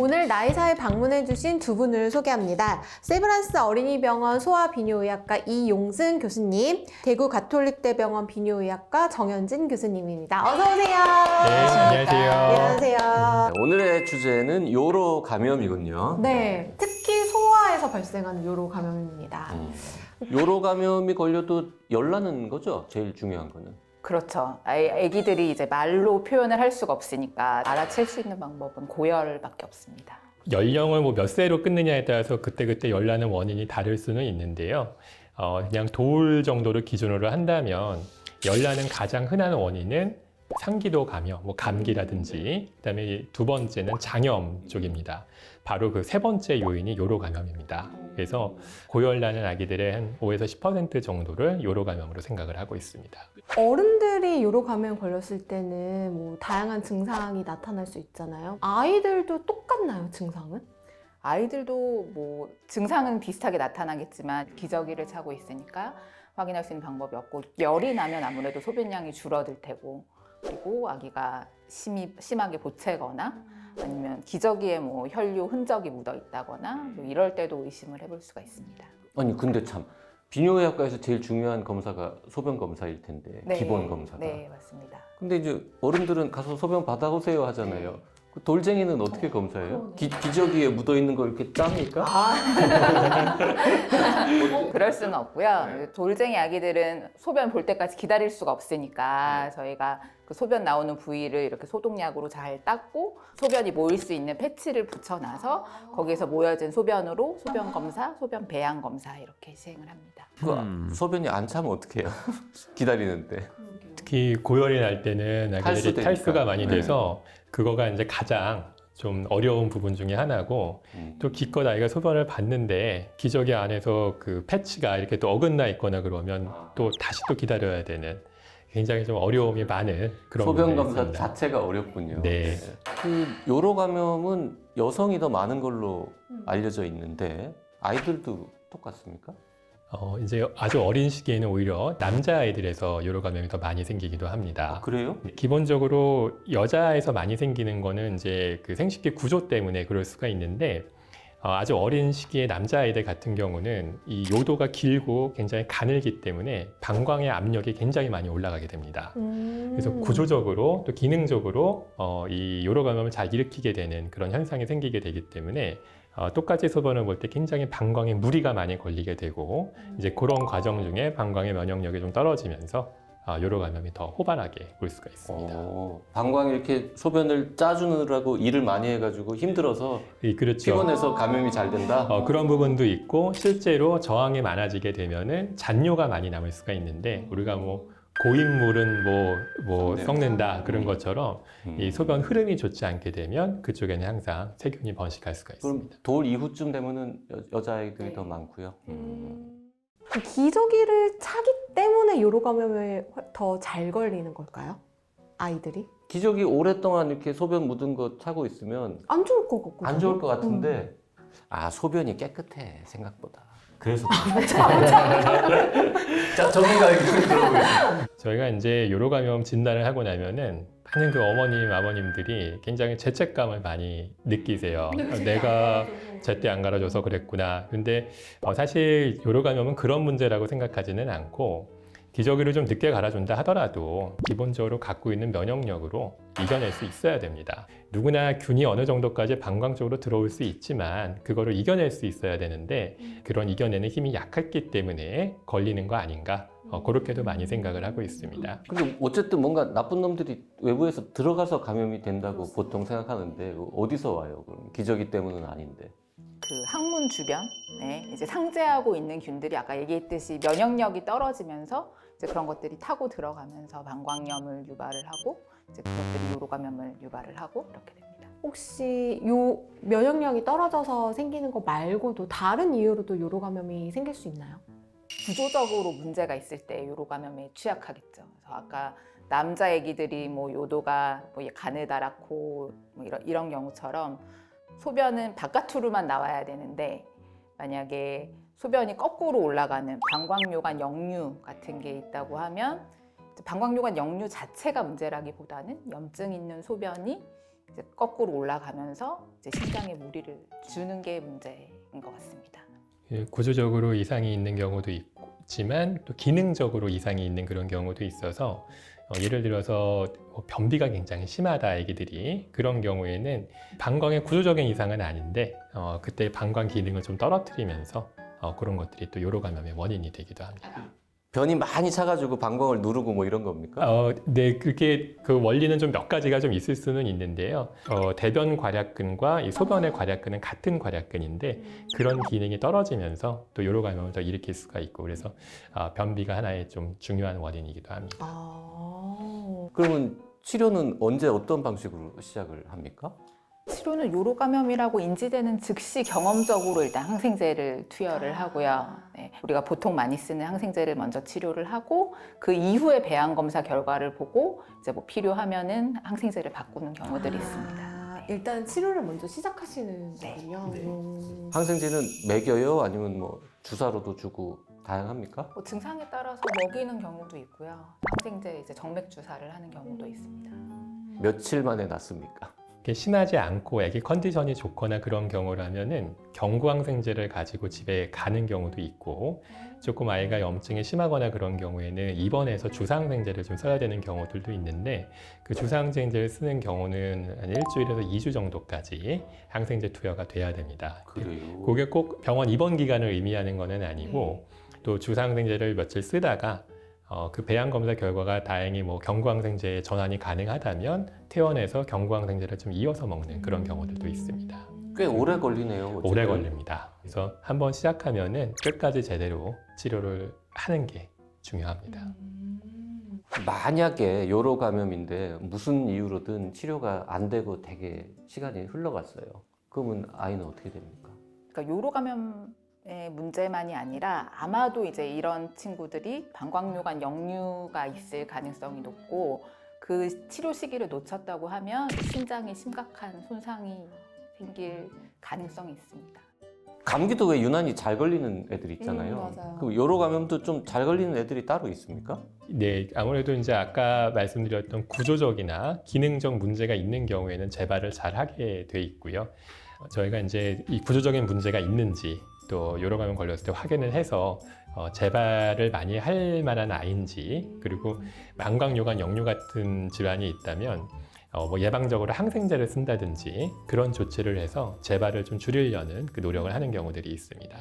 오늘 나이사에 방문해주신 두 분을 소개합니다. 세브란스 어린이병원 소아비뇨의학과 이용승 교수님, 대구 가톨릭대병원 비뇨의학과 정현진 교수님입니다. 어서 오세요. 네, 안녕하세요. 안녕하세요. 네, 오늘의 주제는 요로 감염이군요. 네, 특히 소아에서 발생하는 요로 감염입니다. 음. 요로 감염이 걸려도 열나는 거죠? 제일 중요한 거는. 그렇죠. 아이- 아기들이 이제 말로 표현을 할 수가 없으니까 알아챌 수 있는 방법은 고열밖에 없습니다. 연령을 뭐 몇 세로 끊느냐에 따라서 그때그때 열나는 원인이 다를 수는 있는데요. 어, 그냥 돌 정도를 기준으로 한다면 열나는 가장 흔한 원인은 상기도 감염, 뭐 감기라든지, 그다음에 이두 번째는 장염 쪽입니다. 바로 그 세 번째 요인이 요로 감염입니다. 그래서 고열나는 아기들의 한 5에서 10% 정도를 요로 감염으로 생각을 하고 있습니다. 어른들이 요로 감염 걸렸을 때는 뭐 다양한 증상이 나타날 수 있잖아요. 아이들도 똑같나요, 증상은? 아이들도 뭐 증상은 비슷하게 나타나겠지만 기저귀를 차고 있으니까 확인할 수 있는 방법이 없고 열이 나면 아무래도 소변량이 줄어들 테고 그리고 아기가 심히, 심하게 보채거나 아니면 기저귀에 뭐 혈류 흔적이 묻어 있다거나 뭐 이럴 때도 의심을 해볼 수가 있습니다. 아니 근데 참 비뇨의학과에서 제일 중요한 검사가 소변 검사일 텐데 기본 검사가. 네 맞습니다. 근데 이제 어른들은 가서 소변 받아오세요 하잖아요. 그 돌쟁이는 어떻게 검사해요? 기, 기저귀에 묻어 있는 걸 이렇게 짭니까? 그럴 수는 없고요. 돌쟁이 아기들은 소변 볼 때까지 기다릴 수가 없으니까 저희가 그 소변 나오는 부위를 이렇게 소독약으로 잘 닦고 소변이 모일 수 있는 패치를 붙여놔서 거기에서 모여진 소변으로 소변 검사, 소변 배양 검사 이렇게 시행을 합니다. 그 소변이 안 차면 어떡해요? 기다리는데. 특히 고열이 날 때는 아기들이 탈수되니까. 탈수가 많이 네. 돼서 그거가 이제 가장 좀 어려운 부분 중에 하나고 음. 또 기껏 아이가 소변을 봤는데 기저귀 안에서 그 패치가 이렇게 또 어긋나 있거나 그러면 또 다시 또 기다려야 되는 굉장히 좀 어려움이 많은 그런 소변 부분이 검사 있습니다. 자체가 어렵군요. 네. 그 요로 감염은 여성이 더 많은 걸로 알려져 있는데 아이들도 똑같습니까? 어, 이제 아주 어린 시기에는 오히려 남자 아이들에서 요로 감염이 더 많이 생기기도 합니다. 아, 그래요? 기본적으로 여자에서 많이 생기는 거는 이제 그 생식기 구조 때문에 그럴 수가 있는데 어, 아주 어린 시기의 남자아이들 같은 경우는 이 요도가 길고 굉장히 가늘기 때문에 방광의 압력이 굉장히 많이 올라가게 됩니다. 음. 그래서 구조적으로 또 기능적으로 어, 이 요로 감염을 잘 일으키게 되는 그런 현상이 생기게 되기 때문에 어, 똑같이 소변을 볼 때 굉장히 방광에 무리가 많이 걸리게 되고 이제 그런 과정 중에 방광의 면역력이 좀 떨어지면서 어, 요로 감염이 더 호반하게 올 수가 있습니다. 어, 방광이 이렇게 소변을 짜주느라고 일을 많이 해가지고 힘들어서 이 그렇죠. 피곤해서 감염이 잘 된다. 어, 그런 부분도 있고 실제로 저항이 많아지게 되면은 잔뇨가 많이 남을 수가 있는데 우리가 뭐 고인물은 뭐, 뭐 네. 썩는다 그런 것처럼 음. 이 소변 흐름이 좋지 않게 되면 그쪽에는 항상 세균이 번식할 수가 그럼 있습니다. 돌 이후쯤 되면은 여, 자아이들이 네. 더 많고요. 음. 기저귀를 차기 때문에 요로 감염에 더 잘 걸리는 걸까요? 아이들이? 기저귀 오랫동안 이렇게 소변 묻은 거 차고 있으면 안 좋을 것 같고. 안 좋을 것 같은데 아 소변이 깨끗해 생각보다. 그래서 자 전문가 얘기 좀 들어보겠습니다. 저희가 이제 요로 감염 진단을 하고 나면은 많은 그 어머님 아버님들이 굉장히 죄책감을 많이 느끼세요. 내가 제때 안 갈아줘서 그랬구나. 근데 어, 사실 요로 감염은 그런 문제라고 생각하지는 않고 기저귀를 좀 늦게 갈아준다 하더라도 기본적으로 갖고 있는 면역력으로 이겨낼 수 있어야 됩니다. 누구나 균이 어느 정도까지 방광 쪽으로 들어올 수 있지만 그거를 이겨낼 수 있어야 되는데 그런 이겨내는 힘이 약했기 때문에 걸리는 거 아닌가 어, 그렇게도 많이 생각을 하고 있습니다. 근데 어쨌든 뭔가 나쁜 놈들이 외부에서 들어가서 감염이 된다고 보통 생각하는데 어디서 와요? 그럼 기저귀 때문은 아닌데. 그 항문 주변에 이제 상재하고 있는 균들이 아까 얘기했듯이 면역력이 떨어지면서 이제 그런 것들이 타고 들어가면서 방광염을 유발을 하고 이제 그것들이 요로 감염을 유발을 하고 이렇게 됩니다. 혹시 요 면역력이 떨어져서 생기는 거 말고도 다른 이유로도 요로 감염이 생길 수 있나요? 구조적으로 문제가 있을 때 요로 감염에 취약하겠죠. 그래서 아까 남자 애기들이 뭐 요도가 뭐 가느다랗고 뭐 이런, 이런 경우처럼 소변은 바깥으로만 나와야 되는데 만약에 소변이 거꾸로 올라가는 방광요관 역류 같은 게 있다고 하면 방광요관 역류 자체가 문제라기보다는 염증 있는 소변이 이제 거꾸로 올라가면서 이제 심장에 무리를 주는 게 문제인 것 같습니다. 예, 구조적으로 이상이 있는 경우도 있지만 또 기능적으로 이상이 있는 그런 경우도 있어서 어, 예를 들어서 뭐 변비가 굉장히 심하다 아기들이 그런 경우에는 방광의 구조적인 이상은 아닌데 어, 그때 방광 기능을 좀 떨어뜨리면서 어, 그런 것들이 또 요로 감염의 원인이 되기도 합니다. 변이 많이 차가지고 방광을 누르고 뭐 이런 겁니까? 어, 네, 그게 그 원리는 좀 몇 가지가 좀 있을 수는 있는데요. 어, 대변 괄약근과 이 소변의 괄약근은 같은 괄약근인데 그런 기능이 떨어지면서 또 요로 감염을 더 일으킬 수가 있고 그래서 아, 변비가 하나의 좀 중요한 원인이기도 합니다. 아. 그러면 치료는 언제 어떤 방식으로 시작을 합니까? 치료는 요로 감염이라고 인지되는 즉시 경험적으로 일단 항생제를 투여를 아. 하고요. 네, 우리가 보통 많이 쓰는 항생제를 먼저 치료를 하고 그 이후에 배양 검사 결과를 보고 이제 뭐 필요하면은 항생제를 바꾸는 경우들이 있습니다. 아, 일단 치료를 먼저 시작하시는 네. 거군요. 네. 음. 항생제는 먹여요? 아니면 뭐 주사로도 주고 다양합니까? 뭐 증상에 따라서 먹이는 경우도 있고요. 항생제 이제 정맥 주사를 하는 경우도 있습니다. 며칠 만에 낫습니까? 이게 심하지 않고 애기 컨디션이 좋거나 그런 경우라면은 경구항생제를 가지고 집에 가는 경우도 있고 조금 아이가 염증이 심하거나 그런 경우에는 입원해서 주사항생제를 좀 써야 되는 경우들도 있는데 그 주사항생제를 쓰는 경우는 한 일주일에서 2주 정도까지 항생제 투여가 돼야 됩니다. 그래요. 그게 꼭 병원 입원 기간을 의미하는 것은 아니고 또 주사항생제를 며칠 쓰다가 어, 그 배양 검사 결과가 다행히 뭐 경구항생제에 전환이 가능하다면 퇴원해서 경구항생제를 좀 이어서 먹는 그런 경우들도 있습니다. 꽤 오래 걸리네요. 어쨌든. 오래 걸립니다. 그래서 한번 시작하면은 끝까지 제대로 치료를 하는 게 중요합니다. 음. 만약에 요로 감염인데 무슨 이유로든 치료가 안 되고 되게 시간이 흘러갔어요. 그러면 아이는 어떻게 됩니까? 그러니까 요로 감염의 문제만이 아니라 아마도 이제 이런 친구들이 방광요관 역류가 있을 가능성이 높고 그 치료 시기를 놓쳤다고 하면 심장에 심각한 손상이 생길 가능성이 있습니다. 감기도 왜 유난히 잘 걸리는 애들 있잖아요. 음, 맞아요. 그 요로 감염도 좀 잘 걸리는 애들이 따로 있습니까? 네, 아무래도 이제 아까 말씀드렸던 구조적이나 기능적 문제가 있는 경우에는 재발을 잘 하게 돼 있고요. 어, 저희가 이제 이 구조적인 문제가 있는지 또 여러 감염 걸렸을 때 확인을 해서 어, 재발을 많이 할 만한 아이인지 그리고 망광요관 역류 같은 질환이 있다면 어, 뭐 예방적으로 항생제를 쓴다든지 그런 조치를 해서 재발을 좀 줄이려는 그 노력을 하는 경우들이 있습니다.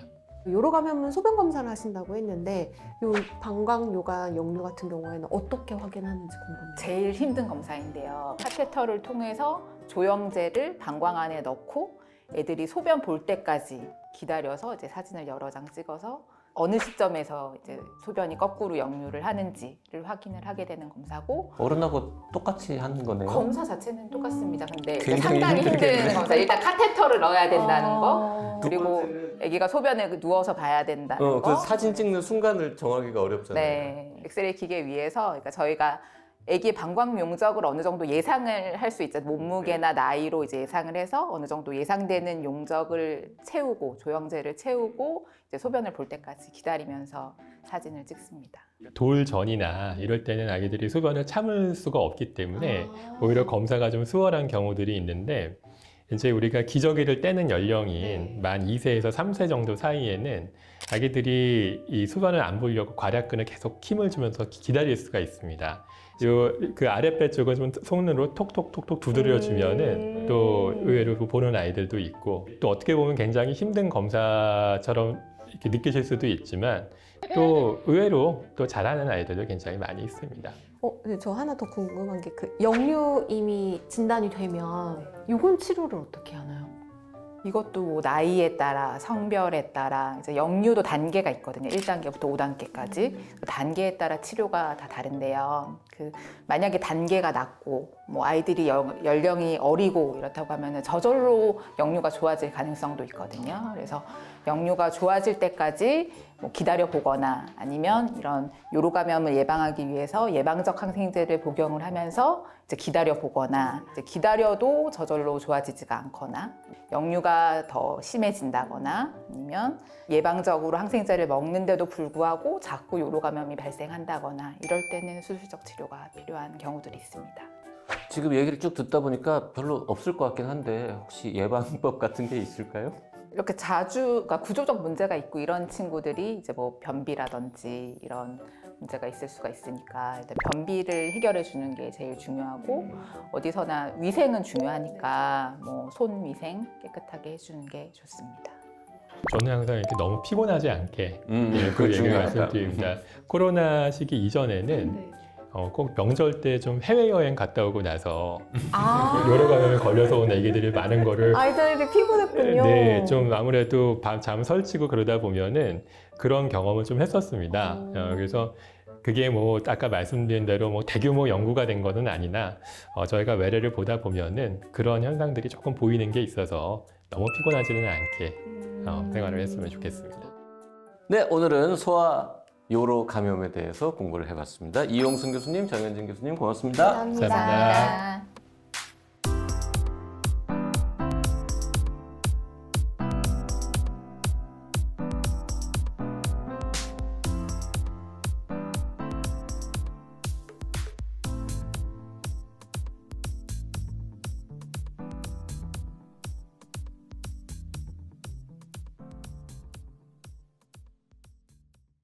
요로 감염은 소변 검사를 하신다고 했는데 요 방광 요관 역류 같은 경우에는 어떻게 확인하는지 궁금해요. 제일 힘든 검사인데요. 카테터를 통해서 조영제를 방광 안에 넣고 애들이 소변 볼 때까지 기다려서 이제 사진을 여러 장 찍어서 어느 시점에서 이제 소변이 거꾸로 역류를 하는지를 확인을 하게 되는 검사고 어른하고 똑같이 하는 거네요. 검사 자체는 똑같습니다. 근데 이제 굉장히 상당히 힘든 힘들겠네. 검사. 일단 카테터를 넣어야 된다는 거. 거. 그리고 아기가 소변을 누워서 봐야 된다는 어, 거. 그 사진 찍는 순간을 정하기가 어렵잖아요. 네, 엑스레이 기계 위에서 그러니까 저희가 아기의 방광 용적을 어느 정도 예상을 할 수 있죠. 몸무게나 나이로 이제 예상을 해서 어느 정도 예상되는 용적을 채우고 조영제를 채우고 이제 소변을 볼 때까지 기다리면서 사진을 찍습니다. 돌 전이나 이럴 때는 아기들이 소변을 참을 수가 없기 때문에 아. 오히려 검사가 좀 수월한 경우들이 있는데 이제 우리가 기저귀를 떼는 연령인 네. 만 2세에서 3세 정도 사이에는 아기들이 이 소변을 안 보려고 괄약근을 계속 힘을 주면서 기- 기다릴 수가 있습니다. 요그 아랫배 쪽은 좀 손으로 톡톡톡톡 두드려 주면은 음. 또 의외로 보는 아이들도 있고 또 어떻게 보면 굉장히 힘든 검사처럼 이렇게 느끼실 수도 있지만 또 의외로 또 잘하는 아이들도 굉장히 많이 있습니다. 어, 근데 저 하나 더 궁금한 게 그 역류 이미 진단이 되면 요건 치료를 어떻게 하나요? 이것도 뭐 나이에 따라 성별에 따라 이제 역류도 단계가 있거든요. 1단계부터 5단계까지 그 단계에 따라 치료가 다 다른데요. 그 만약에 단계가 낮고 뭐 아이들이 여- 연령이 어리고 이렇다고 하면은 저절로 역류가 좋아질 가능성도 있거든요. 그래서 역류가 좋아질 때까지 뭐 기다려 보거나 아니면 이런 요로 감염을 예방하기 위해서 예방적 항생제를 복용을 하면서 이제 기다려 보거나 이제 기다려도 저절로 좋아지지가 않거나 역류가 더 심해진다거나 아니면 예방적으로 항생제를 먹는데도 불구하고 자꾸 요로 감염이 발생한다거나 이럴 때는 수술적 치료가 필요한 경우들이 있습니다. 지금 얘기를 쭉 듣다 보니까 별로 없을 것 같긴 한데 혹시 예방법 같은 게 있을까요? 이렇게 자주 그러니까 구조적 문제가 있고 이런 친구들이 이제 뭐 변비라든지 이런 문제가 있을 수가 있으니까 일단 변비를 해결해 주는 게 제일 중요하고 어디서나 위생은 중요하니까 뭐 손 위생 깨끗하게 해주는 게 좋습니다. 저는 항상 이렇게 너무 피곤하지 않게 음, 예, 그 그거 얘기를 중요하다. 말씀드립니다. 코로나 시기 이전에는 어, 꼭 명절 때 좀 해외여행 갔다 오고 나서 아, 여러 감염에 걸려서 온 애기들이 많은 거를 아이들이 피곤했군요. 네, 좀 아무래도 밤잠 설치고 그러다 보면은 그런 경험을 좀 했었습니다. 음. 어, 그래서 그게 뭐 아까 말씀드린 대로 뭐 대규모 연구가 된 거는 아니나 어, 저희가 외래를 보다 보면은 그런 현상들이 조금 보이는 게 있어서 너무 피곤하지는 않게 어, 생활을 했으면 좋겠습니다. 네, 오늘은 소아 요로 감염에 대해서 공부를 해봤습니다. 이용승 교수님, 정현진 교수님 고맙습니다. 감사합니다. 감사합니다.